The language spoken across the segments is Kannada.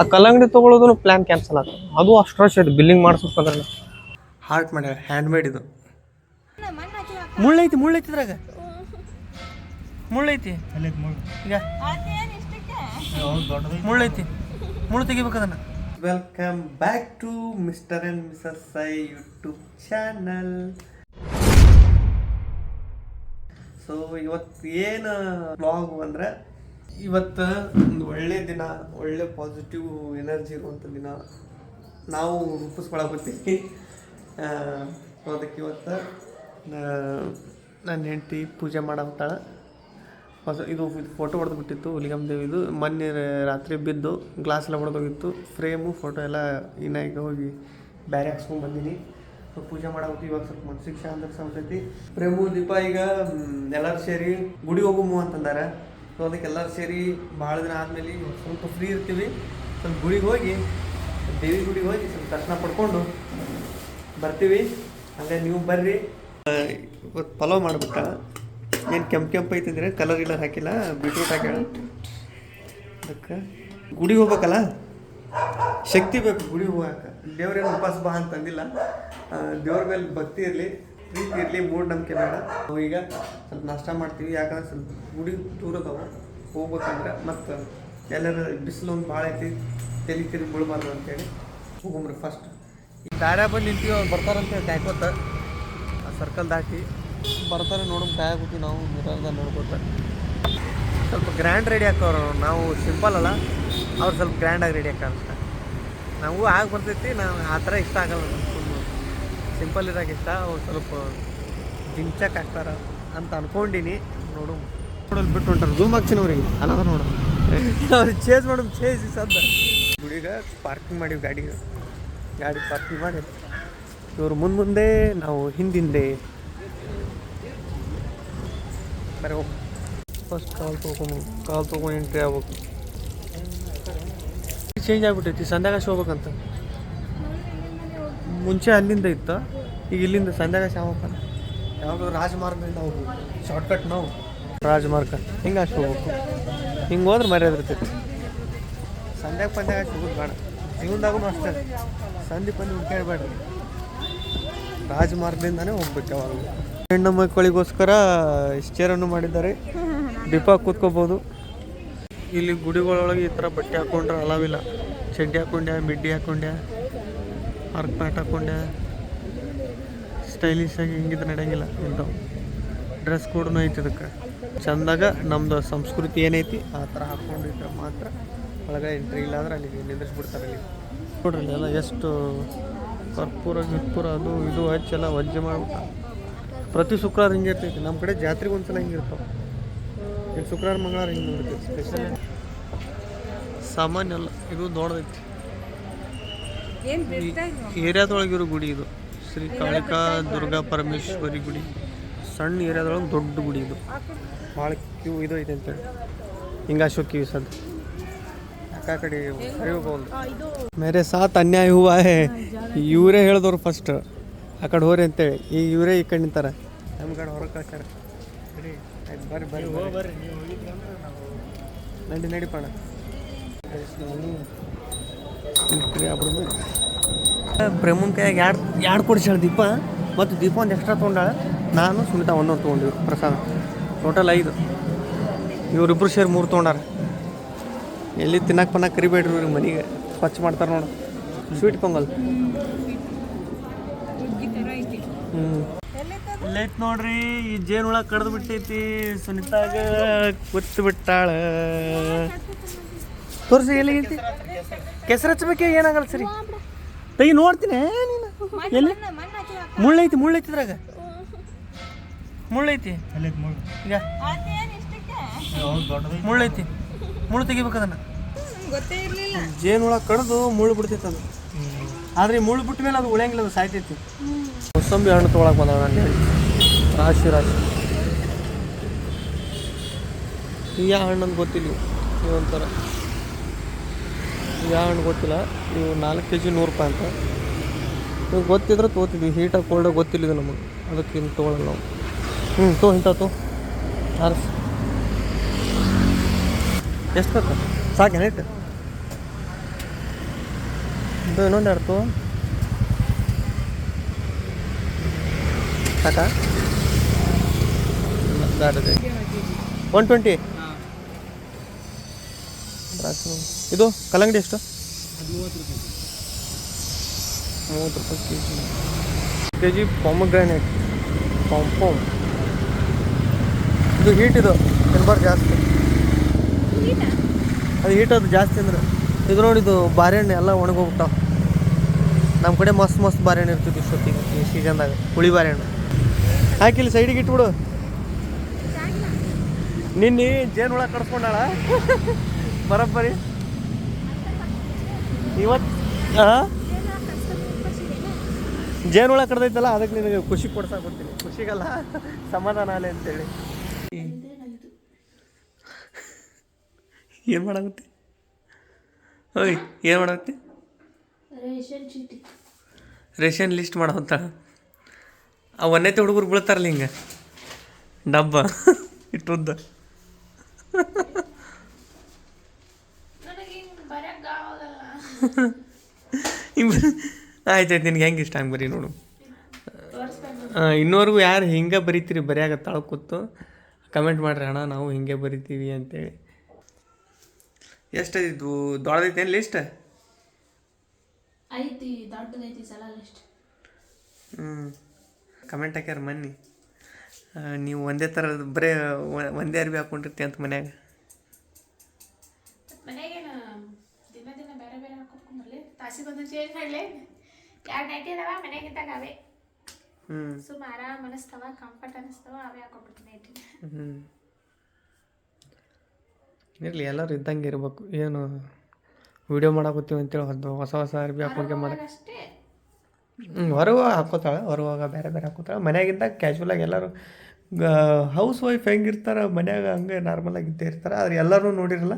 ಆ ಕಲ್ಲಂಗಡಿ ತೊಗೊಳೋದು ಪ್ಲಾನ್ ಕ್ಯಾನ್ಸಲ್ ಆಗ್ತದೆ. ಅದು ಅಷ್ಟು ರಶ್ ಐತೆ ಬಿಲ್ಲಿಂಗ್ ಮಾಡಿಸ್ಬೇಕಂದ್ರೆ ಹಾರ್ಟ್ ಮಾಡ್ಯಾರ ಹ್ಯಾಂಡ್ ಮೇಡ್ ಇದು. ಮುಳ್ಳೈತಿ ಮುಳ್ಳೈತಿ ಇದ್ರಾಗ. ಮುಳ್ಳೈತಿ. ಈಗ. ಮುಳ್ಳೈತಿ. ಮುಳ್ಳು ತೆಗಿಬೇಕು ಅದನ್ನ. Welcome back to mister and misses Sai YouTube channel so ಇವತ್ತು ಏನು ಬ್ಲಾಗ್ ಅಂದ್ರೆ ಇವತ್ತು ಒಂದು ಒಳ್ಳೆ ದಿನ, ಒಳ್ಳೆ ಪಾಸಿಟಿವ್ ಎನರ್ಜಿ ಇರುವಂಥ ದಿನ ನಾವು ರೂಪಿಸ್ಕೊಳಕತ್ತೀವಿ. ಸೊ ಅದಕ್ಕೆ ಇವತ್ತು ನನ್ನ ಹೆಂಡತಿ ಪೂಜೆ ಮಾಡೋಂಥಳ ಹೊಸ ಇದು ಫೋಟೋ ಹೊಡೆದು ಬಿಟ್ಟಿತ್ತು ಹುಲಿಗಮ್ ದೇವಿದು. ಮೊನ್ನೆ ರಾತ್ರಿ ಬಿದ್ದು ಗ್ಲಾಸ್ ಎಲ್ಲ ಹೊಡೆದೋಗಿತ್ತು ಫ್ರೇಮು ಫೋಟೋ ಎಲ್ಲ ಇನ್ನಾಗ ಹೋಗಿ ಬ್ಯಾರೆ ಹಾಕ್ಸ್ಕೊಂಡು ಬಂದೀನಿ. ಸೊ ಪೂಜೆ ಮಾಡಬೇಕು ಇವಾಗ ಸ್ವಲ್ಪ ಮನ್ಸಿಗೆ ಶಾಂತ ಸಾಕೈತಿ ಪ್ರೇಮು, ದೀಪ, ಈಗ ಎಲ್ಲರೂ ಸೇರಿ ಗುಡಿ ಹೋಗುಮು ಅಂತಂದಾರ. ಸೊ ಅದಕ್ಕೆ ಎಲ್ಲರೂ ಸೇರಿ ಭಾಳ ದಿನ ಆದಮೇಲೆ ಸ್ವಲ್ಪ ಫ್ರೀ ಇರ್ತೀವಿ. ಸ್ವಲ್ಪ ಗುಡಿಗೆ ಹೋಗಿ ದೇವಿ ಗುಡಿಗೆ ಹೋಗಿ ಸ್ವಲ್ಪ ದರ್ಶನ ಪಡ್ಕೊಂಡು ಬರ್ತೀವಿ. ಹಂಗೆ ನೀವು ಬರ್ರಿ. ಇವತ್ತು ಪಲಾವ್ ಮಾಡಿಬಿಟ್ಟ. ಏನು ಕೆಂಪು ಕೆಂಪು ಐತಿದ್ರೆ ಕಲರ್ ಇಲ್ಲ ಹಾಕಿಲ್ಲ ಬೀಟ್ರೂಟ್ ಹಾಕ್ಯಾಳ. ಅದಕ್ಕೆ ಗುಡಿಗೆ ಹೋಗ್ಬೇಕಲ್ಲ? ಶಕ್ತಿ ಬೇಕು ಗುಡಿಗೆ ಹೋಗಕ್ಕೆ ದೇವ್ರೇನು ಉಪಾಸ ಬಾ ಅಂತಂದಿಲ್ಲ. ದೇವ್ರ ಮೇಲೆ ಭಕ್ತಿ ಇರಲಿ. ಪ್ರೀತಿ ಇರಲಿ ಮೂಢನಂಬಿಕೆ ಬೇಡ ನಾವು ಈಗ ಸ್ವಲ್ಪ ನಷ್ಟ ಮಾಡ್ತೀವಿ. ಯಾಕಂದ್ರೆ ಸ್ವಲ್ಪ ಗುಡಿ ದೂರ ಅದಾವ. ಹೋಗ್ಬೇಕಂದ್ರೆ ಮತ್ತು ಎಲ್ಲರ ಬಿಸಿಲು ಒಂದು ಭಾಳ ಐತಿ. ತಲೆ ತಿರುಗಿ ಬೀಳ್ಬಾರ್ದು ಅಂತೇಳಿ ಹೋಗಂಬ್ರಿ ಫಸ್ಟ್ ಈ ದಾರ ಬಂದು ನಿಂತೀವಿ ಅವ್ರು ಬರ್ತಾರಂತ ಕಾಯ್ಕೋತ ಆ ಸರ್ಕಲ್ ದಾಟಿ. ಬರ್ತಾರೆ ನೋಡೋಣ ಕಾಯಬೇಕು ನಾವು ಮಿರರ್ದಾಗ ನೋಡ್ಕೋತ. ಸ್ವಲ್ಪ ಗ್ರ್ಯಾಂಡ್ ರೆಡಿ ಹಾಕೋರು ನಾವು ಸಿಂಪಲ್ ಅಲ್ಲ. ಅವ್ರು ಸ್ವಲ್ಪ ಗ್ರ್ಯಾಂಡಾಗಿ ರೆಡಿ ಹಾಕಂತ. ನಾವು ಆಗಿ ಬರ್ತೈತಿ. ನಾವು ಆ ಥರ ಇಷ್ಟ ಆಗಲ್ಲ ಸಿಂಪಲ್ ಇರೋಕೆ ಇಷ್ಟ ಅವ್ರು ಸ್ವಲ್ಪ ಜಿಂಚಕ್ ಹಾಕ್ತಾರ ಅಂತ ಅನ್ಕೊಂಡಿನಿ. ನೋಡು. ನೋಡಲ್ ಬಿಟ್ಟು ಹೊಂಟಾರ. ಝೂಮ್ ಹಾಕ್ತೀನಿ ಅವ್ರಿಗೆ ಅಲ್ಲ ನೋಡು. ಅವ್ರು ಚೇಂಜ್ ಮಾಡೋದು ಚೇಂಜ್ ಸದ್ದ. ಗುಡಿಗೆ ಪಾರ್ಕಿಂಗ್ ಮಾಡಿವಿ ಗಾಡಿ. ಗಾಡಿ ಪಾರ್ಕಿಂಗ್ ಮಾಡಿ. ಇವ್ರು ಮುಂದೆ ಮುಂದೆ ನಾವು ಹಿಂದಿಂದೆ. ಬರೀ ಫಸ್ಟ್ ಕಾಲ್ ತೊಗೊಂಡು ಕಾಲ್ ತೊಗೊಂಡು ಎಂಟ್ರಿ ಆಗ್ಬೇಕು. ಚೇಂಜ್ ಆಗ್ಬಿಟ್ಟೈತಿ. ಸಂಧ್ಯಾಕಾಶ ಹೋಗ್ಬೇಕಂತ. ಮುಂಚೆ ಅಲ್ಲಿಂದ ಇತ್ತು? ಈಗ ಇಲ್ಲಿಂದ ಸಂಧ್ಯಾಗ ಶಾಮಪ್ಪ ಯಾವಾಗಲೂ ರಾಜಮಾರ್ಗದಿಂದ ಹೋಗ್ಬೇಕು ಶಾರ್ಟ್ಕಟ್ ನಾವು. ರಾಜಮಾರ್ಗ. ಹಿಂಗೆ ಅಷ್ಟು ಹೋಗ್ಬೇಕು. ಹಿಂಗೆ ಹೋದ್ರೆ ಮರ್ಯಾದೆ ಇರ್ತೈತಿ. ಸಂಧ್ಯಾಗ ಪಂದ್ಯಾಗ ಹೋಗೋದು ಬೇಡ. ಜೀವನದಾಗೂ ಅಷ್ಟೇ. ಸಂಧಿ ಪಂದಿ ಹುಡ್ಕ್ಯಾಡ್ಬೇಡ್ರಿ ರಾಜಮಾರ್ಗದಿಂದಾನೇ ಹೋಗ್ಬೇಕು ಯಾವಾಗಲೂ. ಹೆಣ್ಣು ಮಕ್ಕಳಿಗೋಸ್ಕರ ಇಷ್ಟೇರನ್ನು ಮಾಡಿದ್ದಾರೆ. ದೀಪ ಕೂತ್ಕೋಬೋದು. ಇಲ್ಲಿ ಗುಡಿಗಳೊಳಗೆ ಈ ಥರ ಬಟ್ಟೆ ಹಾಕೊಂಡ್ರೆ ಅಲಾವಿಲ್ಲ. ಚಡ್ಡಿ ಹಾಕೊಂಡ್ಯ ಮಿಡ್ಡಿ ಹಾಕೊಂಡ್ಯ ಅರ್ಕ್ ಪ್ಯಾಂಟ್ ಹಾಕೊಂಡ್ಯ? ಸ್ಟೈಲಿಶ್ ಆಗಿ ಹಿಂಗಿದ್ರೆ ನಡೆಯಂಗಿಲ್ಲ ಇಂಥವು ಡ್ರೆಸ್ ಕೋಡ್ ಐತಿ ಇದಕ್ಕೆ. ಚಂದಾಗ ನಮ್ಮದು ಸಂಸ್ಕೃತಿ ಏನೈತಿ ಆ ಥರ ಹಾಕ್ಕೊಂಡಿದ್ರೆ ಮಾತ್ರ ಒಳಗಡೆ ಎಂಟ್ರಿ ಇಲ್ಲ ಅಂದ್ರೆ ಅಲ್ಲಿ ನಿಂದ್ರಿಸ್ಬಿಡ್ತಾರೆ ಅಲ್ಲಿ. ನೋಡ್ರಿ ಎಲ್ಲ ಎಷ್ಟು ಕರ್ಪೂರ ಗಿರ್ಪೂರ ಅದು ಇದು ಹಚ್ಚೆಲ್ಲ ವಜ್ಜೆ ಮಾಡ್ಬಿಟ್ಟು. ಪ್ರತಿ ಶುಕ್ರವಾರ ಹಿಂಗೆ ಇರ್ತೈತಿ. ನಮ್ಮ ಕಡೆ ಜಾತ್ರೆಗೆ ಒಂದ್ಸಲ ಹಿಂಗೆ ಇರ್ತಾವೆ. ಇಲ್ಲಿ ಶುಕ್ರವಾರ ಮಂಗಳವಾರ ಹಿಂಗೆ ನೋಡ್ತೀವಿ. ಸ್ಪೆಷಲ್ ಸಾಮಾನ್ಯ ಅಲ್ಲ ಇದು ದೊಡ್ಡದೈತಿ. ಏರಿಯಾದೊಳಗಿರೋ ಗುಡಿ ಇದು. ಶ್ರೀ ಕಾಳಿಕಾ ದುರ್ಗಾ ಪರಮೇಶ್ವರಿ ಗುಡಿ. ಸಣ್ಣ ಏರಿಯಾದೊಳಗೆ ದೊಡ್ಡ ಗುಡಿ ಇದು. ಭಾಳ ಕ್ಯೂ ಇದು ಐತೆ ಅಂತೇಳಿ ಹಿಂಗಾಶೋ ಕ್ಯೂ ಸದ್. ಆ ಕಡೆ ಮೇರೆ ಸಾತ್ ಅನ್ಯಾಯ ಹೂವ ಇವರೇ ಹೇಳಿದವ್ರು ಫಸ್ಟ್ ಆ ಕಡೆ ಹೋರಿ ಅಂತೇಳಿ. ಈ ಇವರೇ ಈ ಕಡೆ ನಿಂತಾರ ನಮ್ಮ ಕಡೆ ಹೊರಗೆ ಕಳ್ಸಾರ ಬರ್ರಿ ಬರ್ರಿ ಬರ್ರಿ. ನಡಿ ನಡಿ ಪಣ ಬ್ರಹ್ಮನ್ ಕೈಯಾಗ ಎರಡು ಎರಡು ಕೊಡಿಸ್ಯಾಳ ದೀಪ ಮತ್ತು ದೀಪ ಒಂದು ಎಕ್ಸ್ಟ್ರಾ ತೊಗೊಂಡಾಳ. ನಾನು ಸುಮಿತಾ ಒಂದೊಂದು ತೊಗೊಂಡಿವಿ, ಪ್ರಸಾದ. ಟೋಟಲ್ ಐದು. ಇವರಿಬ್ಬರು ಸೇರಿ ಮೂರು ತೊಗೊಂಡಾರ. ಎಲ್ಲಿ ತಿನ್ನಕ್ಕೆ ಪನ್ನಕ್ಕೆ ಕರಿಬೇಡ್ರಿ ಇವ್ರಿಗೆ ಮನೆಗೆ. ಸ್ವಚ್ಛ ಮಾಡ್ತಾರೆ ನೋಡು. ಸ್ವೀಟ್ ಪೊಂಗಲ್. ಹ್ಞೂ ನೋಡ್ರಿ, ಈ ಜೇನುಳ ಕಡ್ದು ಬಿಟ್ಟೈತಿ. ಸುನಿತಾಗ ಕೊತ್ತು ಬಿಟ್ಟಾಳ. ತೋರಿಸಿ ಎಲ್ಲಿಗೈತಿ ಕೆಸರು ಹಚ್ಚಬೇಕೆ? ಏನಾಗಲ್ಲ ಸರಿ. ತೆಗಿ ನೋಡ್ತೀನಿ ನೀನು? ಎಲ್ಲಿ? ಮುಳ್ಳೈತಿ ಮುಳ್ಳೈತಿ ಇದ್ರಾಗ. ಮುಳ್ಳೈತಿ. ಈಗ. ಮುಳ್ಳೈತಿ. ಮುಳ್ಳು ತೆಗಿಬೇಕು ಅದನ್ನ. ಹುಳ ಕಡ್ದು ಮುಳ್ಳು ಬಿಡ್ತೈತೆ ಅದು. ಆದ್ರೆ ಮುಳ್ಳು ಬಿಟ್ಟ ಮೇಲೆ ಅದು ಉಳಿಯಂಗಿಲ್ಲ ಅದು ಸಾಯ್ತೈತಿ. ಮೊಸಂಬಿ ಹಣ್ಣು ತೊಗೊಳಕ್ ಬಂದ ನಾನು ರಾಶಿ ರಾಶಿ. ಈ ಯಾವ ಹಣ್ಣು ಅಂತ ಗೊತ್ತಿಲ್ಲ ಈ ಒಂಥರ ಯಾವ ಹಣ್ಣು ಗೊತ್ತಿಲ್ಲ. ಇವು ನಾಲ್ಕು ಕೆ ಜಿ ನೂರು ರೂಪಾಯಿ ಅಂತ. ನೀವು ಗೊತ್ತಿದ್ರೆ ತೊಗೋತಿದ್ವಿ ಹೀಟಾಗಿ ಕೋಲ್ಡಾಗಿ ಗೊತ್ತಿಲ್ಲ ಇದು ನಮಗೆ. ಅದಕ್ಕೆ ಇನ್ನು ತೊಗೊಳ್ಳೋಣ ನಾವು. ಹ್ಞೂ ತೋ ಇಂಥ ತೋ ಆರ್ಸ್. ಎಷ್ಟು ಬೇಕು? ಸಾಕೇನ ಇಟ್ಟು ಇದು ಇನ್ನೊಂದು ಎರಡು ತೋ ಸಾಕಾ? ಒನ್ ಟ್ವೆಂಟಿ ಇದು ಕಲ್ಲಂಗಡಿ ಎಷ್ಟು? ಮೂವತ್ತು ರೂಪಾಯಿ K G K G pomegranate palm ಪಾಮ್ ಇದು ಹೀಟ್ ಇದು, ತಿನ್ಬಾರ್ದು ಜಾಸ್ತಿ. ಅದು ಹೀಟ್ ಅದು ಜಾಸ್ತಿ ಅಂದ್ರೆ, ಇದು ನೋಡಿ ಇದು ಬಾರೆಹಣ್ಣು ಎಲ್ಲ ಒಣಗೋಗ್ಬಿಟ್ಟಾವ ನಮ್ಮ ಕಡೆ ಮಸ್ತ್ ಮಸ್ತ್ ಬಾರೆಹಣ್ಣು ಇರ್ತಿದ್ವಿ ಇಷ್ಟೊತ್ತಿಗೆ, ಈ ಸೀಸನ್ದಾಗ ಹುಳಿ ಬಾರೆಹಣ್ಣು ಹಾಕಿಲ್ಲ ಸೈಡಿಗೆ ಇಟ್ಬಿಡು. ನಿನ್ನೆ ಜೇನು ಹುಳ ಕಡ್ಸ್ಕೊಂಡಾಳ? ಬರಬ್ಬರಿ? ಇವತ್ತು ಹಾಂ ಜೇನು ಹುಳ ಕಡ್ದೈತಲ್ಲ ಅದಕ್ಕೆ ನಿನಗೆ ಖುಷಿ ಕೊಡ್ಸಕ್ಕೆ ಕೊಡ್ತೀನಿ ಖುಷಿಗಲ್ಲ ಸಮಾಧಾನ ಅಲೆ ಅಂತೇಳಿ. ಏನು ಮಾಡಾಗುತ್ತೆ ಓಯ್ ಏನು ಮಾಡಾಗುತ್ತೆ ರೇಷನ್ ಲಿಸ್ಟ್ ಮಾಡವಂತ ಆ ಒಂದೈತೆ ಹುಡುಗರು ಬೀಳ್ತಾರಲ್ಲ ಹಿಂಗೆ. ಡಬ್ಬ. ಇಟ್ಟುದ್ದ ನನಗೆ ಹಿಂಗೆ ಬರಕ್ಕೆ ಆಗೋದಲ್ಲ ಆಯ್ತಾಯ್ತು ನಿನಗೆ ಹೆಂಗೆ ಇಷ್ಟ ಹಂಗೆ ಬರೀ ನೋಡು. ಇನ್ನೋರ್ಗು ಯಾರು ಹಿಂಗೆ ಬರಿತೀರಿ ಬರೆಯಾಗ ತಾಳ ಕೂತು. ಕಮೆಂಟ್ ಮಾಡ್ರಿ ಅಣ್ಣ ನಾವು ಹಿಂಗೆ ಬರಿತೀವಿ ಅಂತೇಳಿ. ಎಷ್ಟಿದ್ದು ದೊಡ್ಡದೈತೇನು ಲಿಸ್ಟ್ ಐತಿ ದೊಡ್ಡದೈತಿ ಸಲ ಲಿಸ್ಟ್ ಹ್ಞೂ ಕಮೆಂಟ್ ಹಾಕ್ಯಾರ ಮನ್ನಿ. ನೀವು ಒಂದೇ ಥರದ ಬರೇ ಒಂದೇ ಅರ್ಬಿ ಹಾಕೊಂಡಿರ್ತೀವಿ ಅಂತ ಮನ್ಯಾಗ ಮನೆಗೇನು ದಿನ ದಿನ ಬೇರೆ ಬೇರೆ ಹಾಕೊಂಡ್ಬರ್ಲಿ ಬಂದು ಚೇಂಜ್ ಮಾಡಲಿ ಎರಡು ನೈಟಿ ಅದಾವ ಮನೆಗಿದ್ದಾಗ ಅವೇ ಸುಮ್ಮ ಆರಾಮ್ ಅನಿಸ್ತಾವ ಕಂಫರ್ಟ್ ಅನಿಸ್ತಾವ ಅವೇ ಹಾಕೊಂಡ್ಬಿಡ್ತೀನಿ ನೈಟಿ ಇರಲಿ ಎಲ್ಲರೂ ಇದ್ದಂಗೆ ಇರ್ಬೇಕು. ಏನು ವಿಡಿಯೋ ಮಾಡಾಕತ್ತೀವಿ ಅಂತೇಳಿ ಹೊದ್ದು. ಹೊಸ ಹೊಸ ಅರ್ಬಿ ಹಾಕೋಕೆ ಮಾಡಕ್ಕೆ ಅಷ್ಟೇ ಹ್ಞೂ ಹೊರಗೆ ಹಾಕೋತಾಳೆ ಹೊರಗೆ ಬೇರೆ ಬೇರೆ ಹಾಕೋತಾಳೆ. ಕ್ಯಾಶುವಲ್ ಕ್ಯಾಶುವಲಾಗಿ ಎಲ್ಲರೂ ಹೌಸ್ ವೈಫ್ ಹೆಂಗಿರ್ತಾರೆ ಮನ್ಯಾಗ ಹಂಗೆ ನಾರ್ಮಲಾಗಿ ಇದ್ದೇ ಇರ್ತಾರೆ. ಆದರೆ ಎಲ್ಲರೂ ನೋಡಿರಲ್ಲ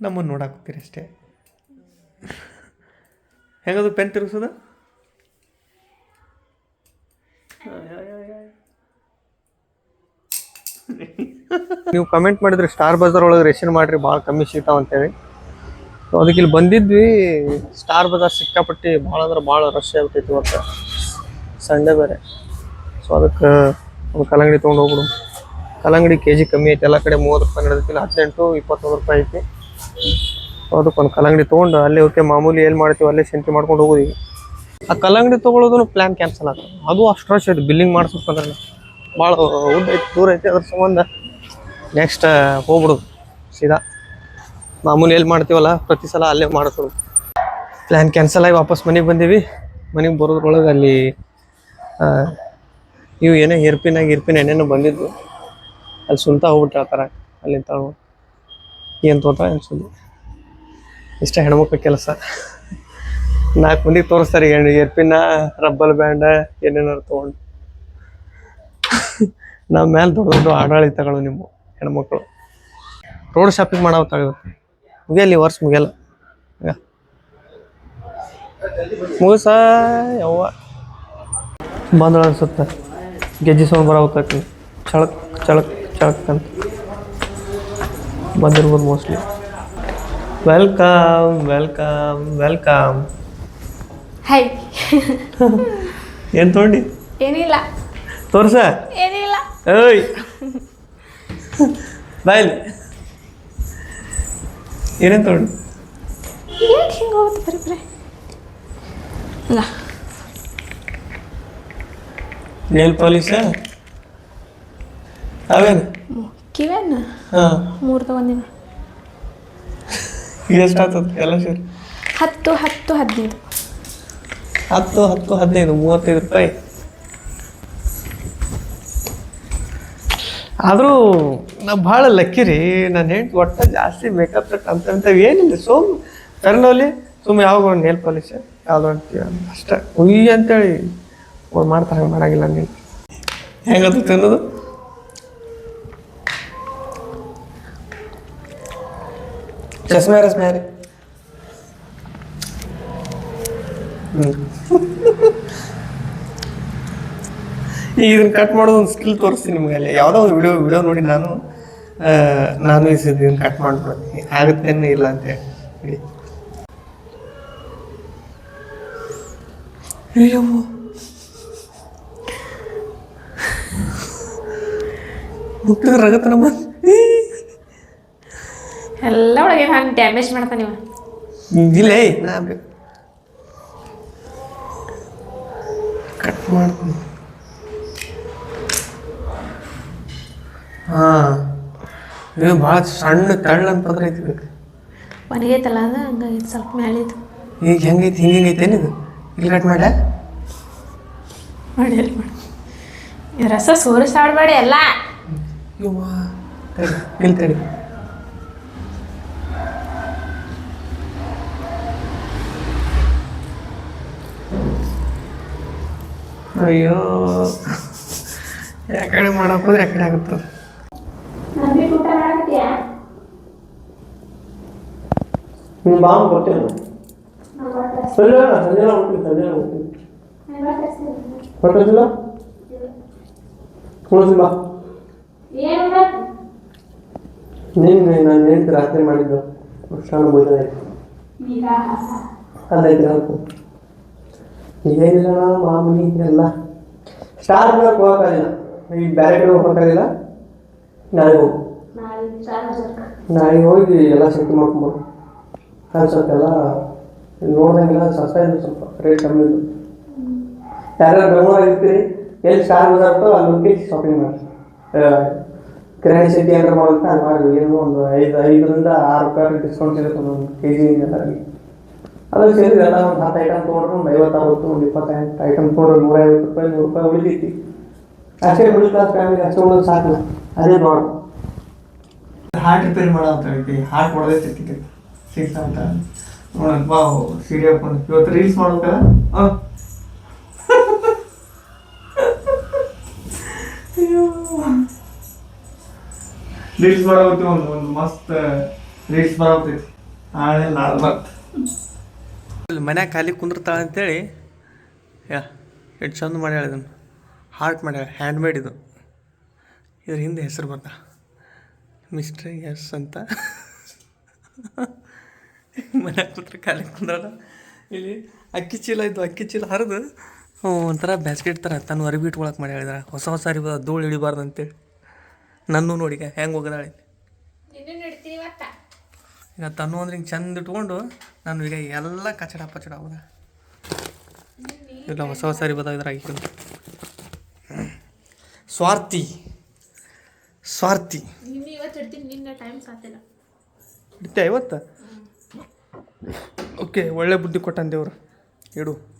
ನಮ್ಮನ್ನು ನೋಡಾಕೋತೀರಿ ಅಷ್ಟೇ. ಹೆಂಗದು ಪೆನ್ ತಿರುಗಿಸೋದು? ನೀವು ಕಮೆಂಟ್ ಮಾಡಿದ್ರಿ ಸ್ಟಾರ್ ಬಜಾರ್ ಒಳಗೆ ರೇಷನ್ ಮಾಡ್ರಿ, ಭಾಳ ಕಮ್ಮಿ ಸಿಗ್ತಾವ ಅಂತೇಳಿ. ಸೊ ಅದಕ್ಕೆ ಇಲ್ಲಿ ಬಂದಿದ್ವಿ. ಸ್ಟಾರ್ ಬಜಾರ್ ಸಿಕ್ಕಾಪಟ್ಟಿ ಭಾಳ ಅಂದ್ರೆ ಭಾಳ ರಶ್ ಆಗ್ಬಿಟ್ಟೈತಿ ಇವತ್ತು. ಸಂಡೇ ಬೇರೆ. ಸೊ ಅದಕ್ಕೆ ಒಂದು ಕಲ್ಲಂಗಡಿ ತೊಗೊಂಡು ಹೋಗ್ಬಿಡು. ಕಲ್ಲಂಗಡಿ ಕೆ ಜಿ ಕಮ್ಮಿ ಐತಿ. ಎಲ್ಲ ಕಡೆ ಮೂವತ್ತು ರೂಪಾಯಿ ನಡೆದೈತಿ. ಇಲ್ಲಿ ಹದಿನೆಂಟು, ಇಪ್ಪತ್ತೊಂದು ರೂಪಾಯಿ ಐತಿ. ಸೊ ಅದಕ್ಕೆ ಒಂದು ಕಲ್ಲಂಗಡಿ ತೊಗೊಂಡು ಅಲ್ಲೇ ಓಕೆ ಮಾಮೂಲಿ ಏನು ಮಾಡ್ತೀವಿ ಅಲ್ಲೇ ಸೆಂಟಿ ಮಾಡ್ಕೊಂಡು ಹೋಗೋದು ಆ ಕಲ್ಲಂಗಡಿ ತೊಗೊಳೋದು ಪ್ಲ್ಯಾನ್ ಕ್ಯಾನ್ಸಲ್ ಆಯ್ತು ಅದು ಅಷ್ಟು ರಶ್ ಐತೆ ಬಿಲ್ಲಿಂಗ್ ಮಾಡಿಸ್ಬೇಕಂದ್ರೆ ಭಾಳ ಉದ್ದ ಐತೆ, ದೂರ ಐತೆ, ಅದ್ರ ಸಂಬಂಧ ನೆಕ್ಸ್ಟ್ ಹೋಗ್ಬಿಡೋದು, ಸೀದಾ. ಮಾಮೂಲಿ ಎಲ್ಲಿ ಮಾಡ್ತೀವಲ್ಲ, ಪ್ರತಿ ಸಲ ಅಲ್ಲೇ ಮಾಡಿಸೋದು. ಪ್ಲ್ಯಾನ್ ಕ್ಯಾನ್ಸಲ್ ಆಗಿ ವಾಪಸ್ ಮನೆಗೆ ಬಂದೀವಿ. ಮನೆಗೆ ಬರೋದ್ರೊಳಗೆ ಅಲ್ಲಿ ಇವು ಏನೋ ಹೆರ್ಪಿನಾಗ ಇರ್ಪಿನ ಏನೇನೋ ಬಂದಿದ್ದು ಅಲ್ಲಿ ಸುಂತ ಹೋಗ್ಬಿಟ್ಟು ಹೇಳ್ತಾರೆ ಅಲ್ಲಿಂದ ಏನು ತೋತ ಅನ್ಸೋದು ಇಷ್ಟ ಹೆಣ್ಮಕ್ಳ ಕೆಲಸ. ನಾಲ್ಕು ಮಂದಿಗೆ ತೋರಿಸ್ತಾರೆ ಹೆಣ್ಣು ಏರ್ಪಿನ ರಬ್ಬಲ್ ಬ್ಯಾಂಡ ಏನೇನಾರು ತೊಗೊಂಡು. ನಮ್ಮ ಮೇಲೆ ದೊಡ್ಡ ದೊಡ್ಡ ಆಡಳಿತಗಳು ನಿಮ್ಮ ಹೆಣ್ಮಕ್ಳು. ರೋಡ್ ಶಾಪಿಂಗ್ ಮಾಡೋ ಇವತ್ತು ಮುಗಿಯಲ್ಲ ವರ್ಷ ಮುಗಿಯಲ್ಲ. ಮುಗಿಸ, ಯವ್ವ. ಬಂದಳ ಅನ್ಸುತ್ತೆ. ಗೆಜ್ಜೆ ಸೌಂಡ್ ಬರಾವತ್ತಾಕಿ ಚಳಕ್ ಚಳಕ್ ಚಳಕ್ ಅಂತ. ಬಂದಿರ್ಬೋದು mostly welcome welcome welcome hi ಏನು ತೊಗೊಂಡಿ? ಏನಿಲ್ಲ. ತೋರ್ಸ. ಏನಿಲ್ಲ. ಏಯ್. ಬಾಯ್ ಏನೇನು ತೊಗೊಂಡು? ಯಾಕೆ ಹಿಂಗೆ ಹೋಗುತ್ತೆ ಬರೀ ಬರೀ. ಇಲ್ಲ ನೇಲ್ ಪಾಲಿಶ ಅವೇನು? ಕಿವೇನು? ಹಾಂ. ಮೂರು ತಗೊಂಡಿನ. ಎಷ್ಟು ಆಗ್ತದೆ ಎಲ್ಲ ಸೇರಿ. ಹತ್ತು ಹತ್ತು ಹದಿನೈದು. ಹತ್ತು ಹತ್ತು ಹದಿನೈದು ಮೂವತ್ತೈದು ರೂಪಾಯಿ. ಆದರೂ ನಾ ಭಾಳ ಲಕ್ಕಿ ರೀ ನಾನು ಹೆಂಡ್ತಿ ಒಟ್ಟು ಜಾಸ್ತಿ ಮೇಕಪ್ ಸೆಟ್ ಅಂತ ಅಂಥವು ಏನಿಲ್ಲ ಸೋಮ್ ಕರ್ನೋಲಿ ಸುಮ್ಮ ಯಾವಾಗ ಒಂದು ನೇಲ್ ಪಾಲಿಶ್ ಯಾವುದೋ ಅಂತೀವಿ ಅಷ್ಟೇ. ಉಯ್ ಅಂತೇಳಿ. ಅವ್ರು ಮಾಡ್ತಾರೆ ಹಂಗೆ ಮಾಡಂಗಿಲ್ಲ ನೀವು ಹೆಂಗದು ತಿನ್ನೋದು? ರಸ್ಮೆ ಈಗ ಇದನ್ನ ಕಟ್ ಮಾಡೋದು ಒಂದು ಸ್ಕಿಲ್ ತೋರಿಸ್ತೀನಿ ನಿಮಗೆ ಅಲ್ಲಿ ಯಾವುದೋ ಒಂದು ವಿಡಿಯೋ ವಿಡಿಯೋ ನೋಡಿ ನಾನು ನಾನು ಇದನ್ನ ಕಟ್ ಮಾಡ್ಬಿಡ್ತೀನಿ. ಆಗುತ್ತೆ ಇಲ್ಲ ಅಂತ ಹೇಳಿ. ಅಯ್ಯವ್ವ ಮುಟ್ಟಿದ್ರೆ ರಗತನ ಬಂದು ಎಲ್ಲ ಒಳಗೆ ಹಂಗೆ ಡ್ಯಾಮೇಜ್ ಮಾಡ್ತಾನೆ ಇವ ಇಲ್ಲ. ನಾ ಕಟ್ ಮಾಡ್ತೀನಿ. ಹಾಂ. ಇದು ಭಾಳ ಸಣ್ಣ ತಳ್ಳ ಅಂತ ಐತಿ ಬೇಕು ಒಣಗೈತಲ್ಲ ಅದು ಹಂಗಾಗಿ ಸ್ವಲ್ಪ ಮ್ಯಾಲಿದು ಈಗ ಹೆಂಗೈತಿ ಹಿಂಗೆ ಹೆಂಗೈತೇನು ಇದು ಇಲ್ಲಿ ಕಟ್ ಮಾಡ ಮಾಡಿ ಮಾಡಿ ರಸ ಸೋರಿಸಾಡ್ಬೇಡಿ ಎಲ್ಲ. ಯವ್ವ. ತಡಿ ಇಲ್ಲಿ ತಡಿ. ಅಯ್ಯೋ. ಯಾಕಡೆ ಮಾಡಕ್ಕೆ ಹೋದ್ರೆ ಯಾಕಡೆ ಆಗುತ್ತೆ. ನಿಮ್ಮ ಬಾವು ಕೊಡ್ತೇನೆ ಸಂಜೆ ಸಂಜೆ ಹೋಗ್ತೀವಿ ಸಂಜೆ ಹೋಗ್ತೀವಿ ಕೊಟ್ಟಿಲ್ಲ ಕುಣಿಸಿ ಬಾ. ನಿನ್ನೆ ನಾನು ನೆಂಟು ರಾತ್ರಿ ಮಾಡಿದ್ದು. ಅಷ್ಟು ಭೋಜನ ಅಲ್ಲ ಇದ್ರೆ ಹಾಕು ಏನಿಲ್ಲ ನಾನು ಮಾಮೂಲಿ ಎಲ್ಲ ಸ್ಟಾರ್ ಮೇಲೆ ಹೋಗೋಕ್ಕಾಗಿಲ್ಲ ಈ ಬೇರೆ ಕಡೆ ಹೋಗೋಕ್ಕಾಗಿಲ್ಲ ನಾಳೆ ಹೋಗಿ. ನಾಳೆ ಹೋಗಿ ಎಲ್ಲ ಶಕ್ತಿ ಮಾಡ್ಕೊಂಬೋದು ಅದು ಸ್ವಲ್ಪ ಎಲ್ಲ ನೋಡ್ದಂಗೆಲ್ಲ ಸಸ್ತಾ ಇದೆ ಸ್ವಲ್ಪ ರೇಟ್ ಕಮ್ಮಿ ಇದೆ. ಯಾರು ಬೆಂಗಳೂರು ಇರ್ತೀರಿ ಎಲ್ಲಿ ಸ್ಟಾರ್ ಬಜಾರ್ ಇರ್ತೋ ಅಲ್ಲಿ ಹೋಗಿ ಶಾಪಿಂಗ್ ಮಾಡಿ. ಕಿರಾಣಿ ಸಿಟಿ ಏನಾರು ಮಾಡೋದಕ್ಕೆ ಅಲ್ಲಿ ಮಾಡಿ ಏನು ಒಂದು ಐದು ಐದರಿಂದ ಆರು ರೂಪಾಯಿ ಡಿಸ್ಕೌಂಟ್ ಇರುತ್ತೆ ಒಂದು ಕೆ ಜಿ ಎಲ್ಲರಿಗೆ ಅದು ಸೇರಿ ಎಲ್ಲ ಒಂದು ಹತ್ತು ಐಟಮ್ ತೊಗೊಂಡ್ರು, ಒಂದು ಐವತ್ತು ಅರವತ್ತು ಒಂದು ಇಪ್ಪತ್ತೈದು ಐಟಮ್ ತೊಗೊಂಡ್ರು ನೂರ ಐವತ್ತು ರೂಪಾಯಿ, ನೂರು ರೂಪಾಯಿ ಉಳಿತೈತಿ ಅಷ್ಟೇ ಮಿಡಲ್ ಕ್ಲಾಸ್ ಫ್ಯಾಮಿಲಿ ಅಷ್ಟೇ ಸಾಕು. ಅದೇ ನೋಡ ಹಾರ್ಟ್ ರಿಪೇರಿ ಮಾಡೋ ಅಂತ ಹೇಳ್ತಿ ಹಾರ್ಟ್ ಹೊಡೆದೈತಿ ಸಿಕ್ಸ್ ಅಂತ. ನೋಡಕ್ ಬಾ ಸೀರೆ ಇವತ್ತು ರೀಲ್ಸ್ ಮಾಡ್ಬೇಕಲ್ಲ? ಹಾಂ. ರೀಲ್ಸ್ ಮಾಡೋತಿ ಒಂದು ಒಂದು ಮಸ್ತ್ ರೀಲ್ಸ್ ಬರೋತೈತಿ ಆಳೆ ನಾಳೆ ಬರ್ತ ಮನ್ಯಾಗ ಖಾಲಿ ಕುಂದಿರ್ತಾಳೆ ಅಂತೇಳಿ ಯಾ ಎಷ್ಟು ಚಂದ ಮಾಡಿ ಇದನ್ನು. ಹಾರ್ಟ್ ಮಾಡ್ಯಾಳ ಹ್ಯಾಂಡ್ ಮೇಡ್ ಇದು. ಇದ್ರ ಹಿಂದೆ ಹೆಸರು ಬರ್ತಾ ಮಿಸ್ಟ್ರಿ ಎಸ್ ಅಂತ. ಮನ್ಯಾಗ ಕೂತ್ರೆ ಖಾಲಿ ಕುಂದ್ರಲ್ಲ. ಇಲ್ಲಿ ಅಕ್ಕಿ ಚೀಲ ಇದ್ದು ಅಕ್ಕಿ ಚೀಲ ಹರಿದು ಒಂಥರ ಬ್ಯಾಸ್ಕೆಟ್ ಥರ ತನ್ನ ಅರಿವಿ ಇಟ್ಕೊಳಕ್ಕೆ ಮಾಡಿ ಹೇಳಿದ್ರೆ ಹೊಸ ಹೊಸ ಅರಿವಿ ಧೂಳು ಇಳಿಬಾರ್ದು ಅಂತೇಳಿ. ನನ್ನೂ ನೋಡಿಗ ಹೆಂಗೆ ಹೋಗದಾಳೆ ಈಗ ತನ್ನು ಅಂದ್ರೆ ಹಿಂಗೆ ಚಂದ ಇಟ್ಕೊಂಡು ನಾನು ಈಗ ಎಲ್ಲ ಕಚಡ ಪಚಡ ಹೌದಾ. ಇಲ್ಲ ಹೊಸ ಹೊಸ ಈಗ ಸ್ವಾರ್ಥಿ. ಸ್ವಾರ್ಥಿ. ಇತ್ತೆ ಇವತ್ತು ಓಕೆ ಒಳ್ಳೆ ಬುದ್ಧಿ ಕೊಟ್ಟಂದೇವ್ರು ಇಡು.